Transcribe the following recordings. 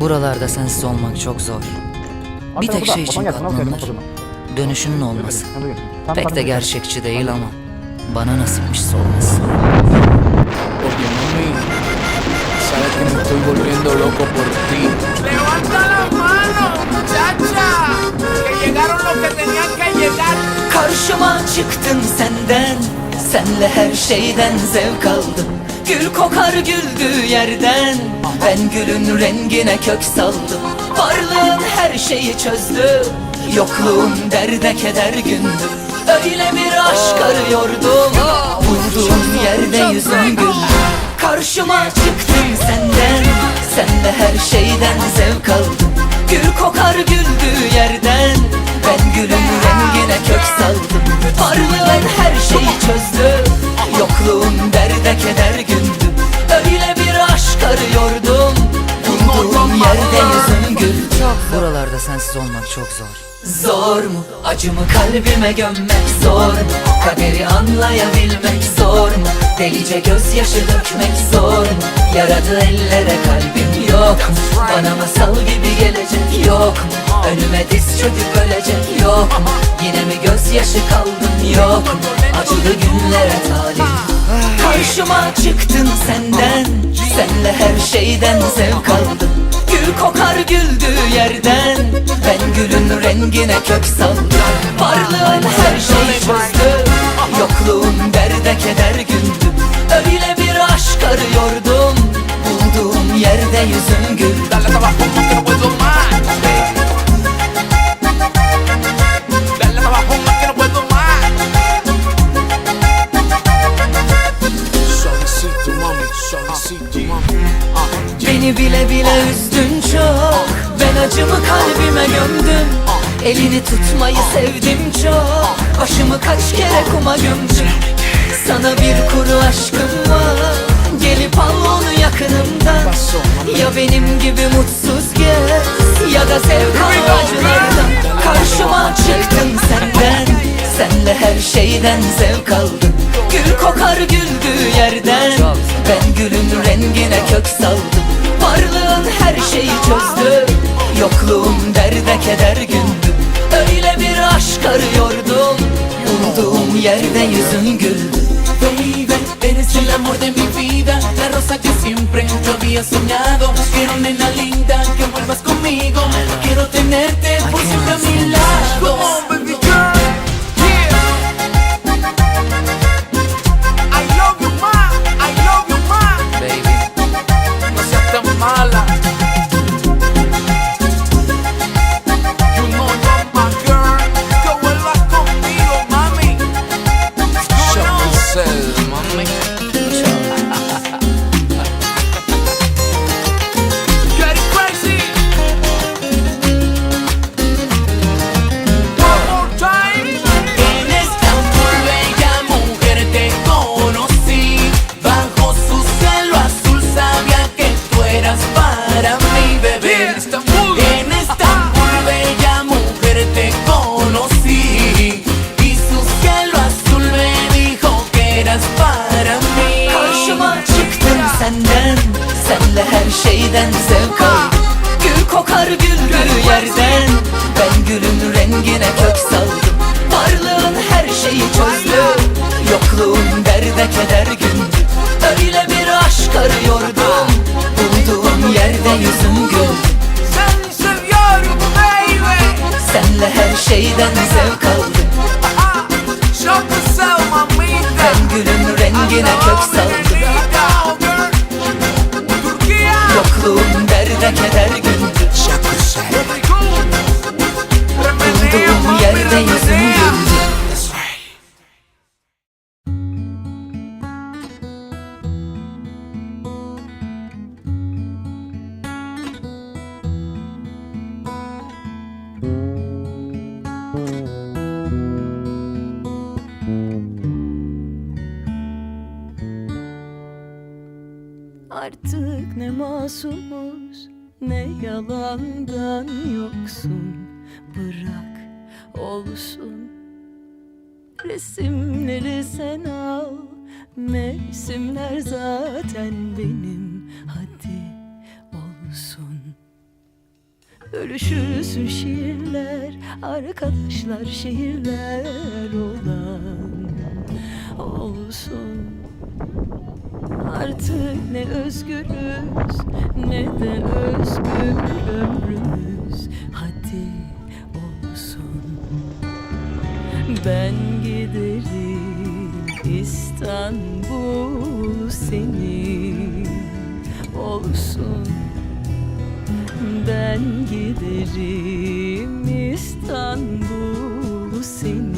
Buralarda sensiz olmak çok zor. Bir tek şey için katlanılır. Dönüşünün olması. Pek de gerçekçi değil ama bana nasipmiş olması. Oye, mami, sabes que me estoy volviendo loco por ti. Levanta la mano, muchacha. Que llegaron los que tenían que llegar. Karşıma çıktın senden Senle her şeyden zevk aldım Gül kokar güldüğü yerden. Ben gülün rengine kök saldım. Varlığın her şeyi çözdü Yokluğun derde keder gündü. Öyle bir aşk arıyordum. Vurduğum yerde yüzüm güldü. Karşıma çıktın senden. Senle her şeyden zevk aldım. Gül kokar güldüğü yerden. Ben gülün sensiz olmak çok zor. Zor mu? Acımı kalbime gömmek zor mu? Kaderi anlayabilmek zor mu? Delice gözyaşı dökmek zor mu? Yaradı ellere kalbim yok mu? Bana masal gibi gelecek yok mu? Önüme diz çöküp ölecek yok mu? Yine mi gözyaşı kaldım yok mu? Acılı günlere talim Karşıma çıktın senden. Senle her şeyden zevk aldım. Gül kokar güldüğü yerden. Ben gülün rengine kök saldım. Varlığın her şeyi çözdü Yokluğun derde keder gündü Öyle Başımı kaç kere kuma gömdüm Sana bir kuru aşkım var. Gelip al onu yakınımdan. Ya benim gibi mutsuz gez Ya da sev kal acılardan Karşıma çıktın senden. Senle her şeyden zevk aldım. Gül kokar güldüğü yerden. Ben gülün rengine kök saldım. Varlığın her şeyi çözdü Yokluğum derde keder gündü Öyle bir aşk arıyordum Bulduğum yerde yüzün güldü Baby, eres el amor de mi vida, la rosa que siempre yo había soñado. Quiero nena linda que vuelvas conmigo, quiero tenerte por siempre a mi lado. Gülün rengine kök saldım. Varlığın her şeyi çözdü Yokluğun derde keder gündü. Öyle bir aşk arıyordum. Bulduğum yerde yüzüm güldü. Seni seviyorum baby. Senle her şeyden zevk aldım. Ben gülün rengine kök saldım. Yokluğun derde keder gündü Artık ne masumuz ne yalandan yoksun. Bırak olsun. Resimleri sen al Mevsimler zaten benim. Hadi olsun. Ölüşürsün şiirler Arkadaşlar şiirler olan Olsun. Artık ne özgürüz ne de özgür ömrümüz. Hadi olsun. Ben giderim İstanbul senin. Olsun. Ben giderim İstanbul senin.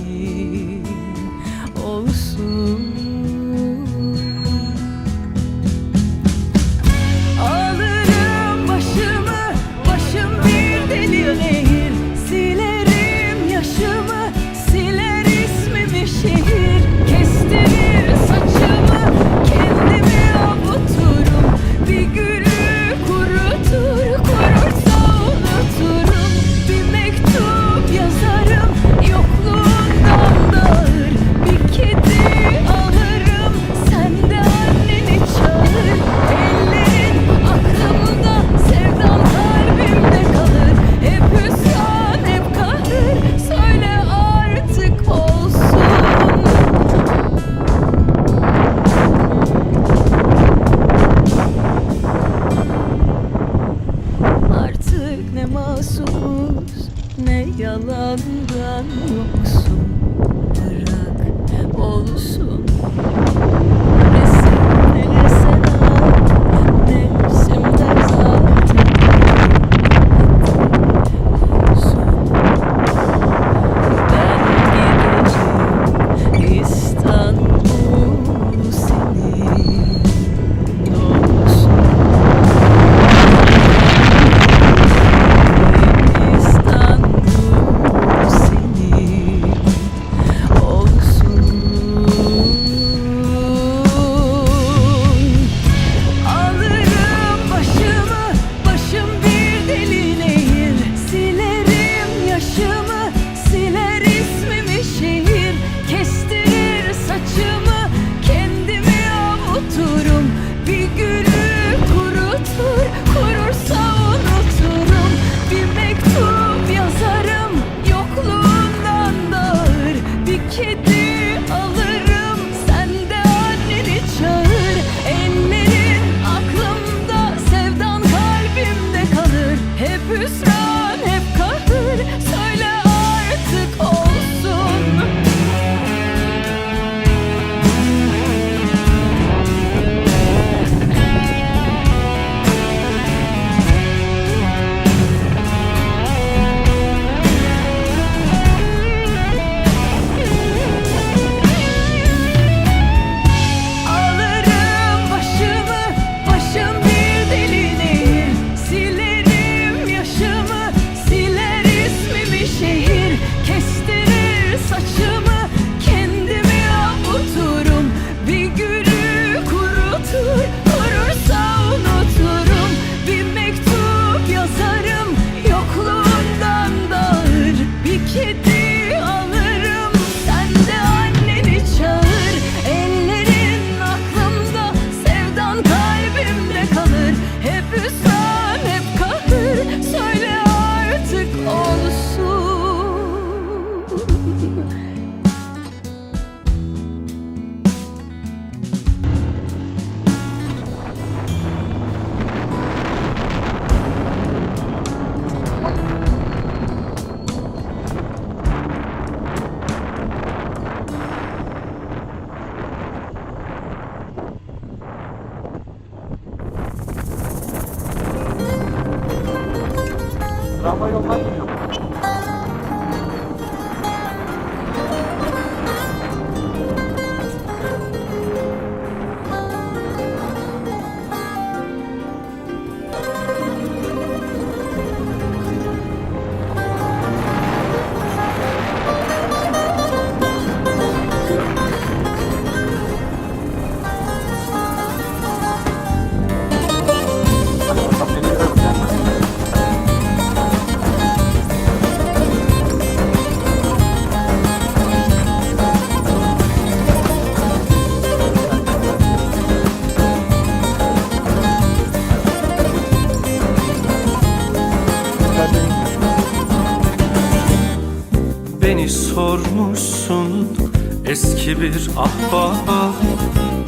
Eski bir ahbaba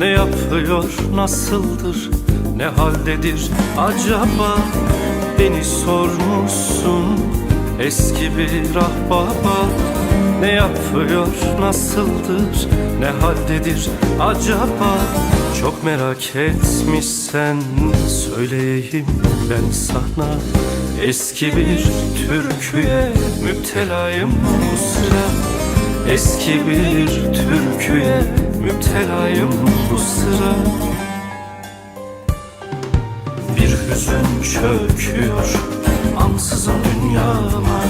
Ne yapıyor nasıldır ne haldedir acaba? Beni sormuşsun eski bir ahbaba. Ne yapıyor nasıldır ne haldedir acaba? Çok merak etmişsen söyleyeyim ben sana. Eski bir türküye müptelayım bu sıra Eski bir türküye müptelayım bu sıra. Bir hüzün çöküyor ansızın dünyama.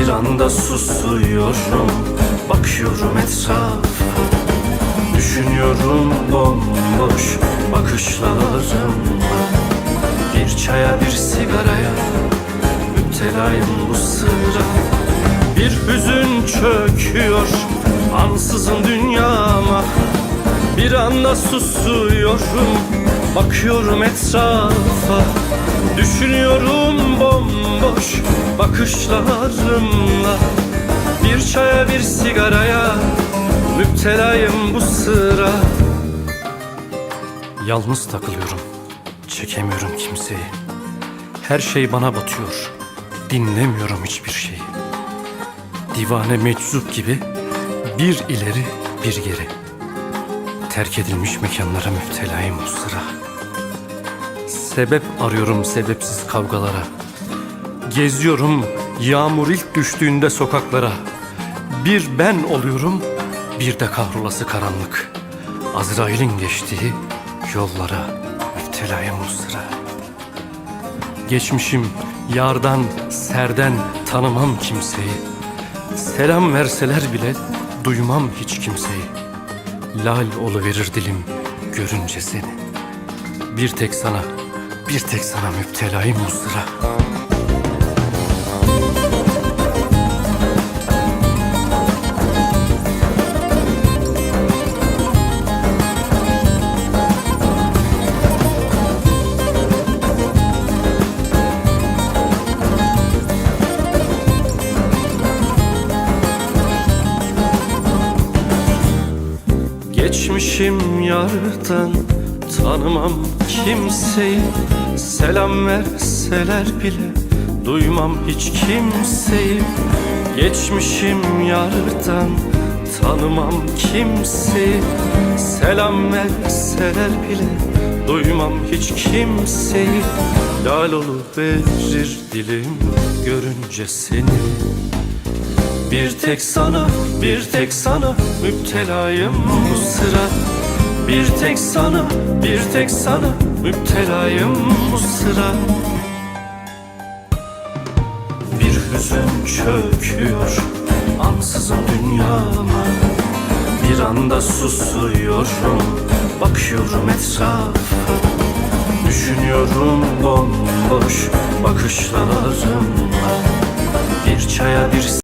Bir anda susuyorum bakıyorum etrafa. Düşünüyorum bomboş bakışlarımla Bir çaya bir sigaraya müptelayım bu sıra. Bir hüzün çöküyor ansızın dünyama Bir anda susuyorum. Bakıyorum etrafa Düşünüyorum bomboş bakışlarımla. Bir çaya bir sigaraya müptelayım bu sıra. Yalnız takılıyorum Çekemiyorum kimseyi. Her şey bana batıyor Dinlemiyorum hiçbir şeyi Divane meczup gibi Bir ileri bir geri. Terk edilmiş mekanlara müptelayım bu sıra. Sebep arıyorum sebepsiz kavgalara. Geziyorum yağmur ilk düştüğünde sokaklara. Bir ben oluyorum bir de kahrolası karanlık. Azrail'in geçtiği yollara müptelayım bu sıra. Geçmişim yardan serden tanımam kimseyi Selam verseler bile duymam hiç kimseyi. Lal oluverir dilim görünce seni. Bir tek sana, bir tek sana müptelayım bu sıra Yardan tanımam kimseyi. Selam verseler bile duymam hiç kimseyi. Geçmişim yardan tanımam kimseyi. Selam verseler bile duymam hiç kimseyi. Lal verir dilim görünce seni. Bir tek sana, bir tek sana müptelayım bu sıra Bir tek sana, bir tek sana müptelayım bu sıra. Bir hüzün çöküyor ansızın dünyama. Bir anda susuyorum, bakıyorum etrafa. Düşünüyorum bomboş bakışlarımla. Bir çaya bir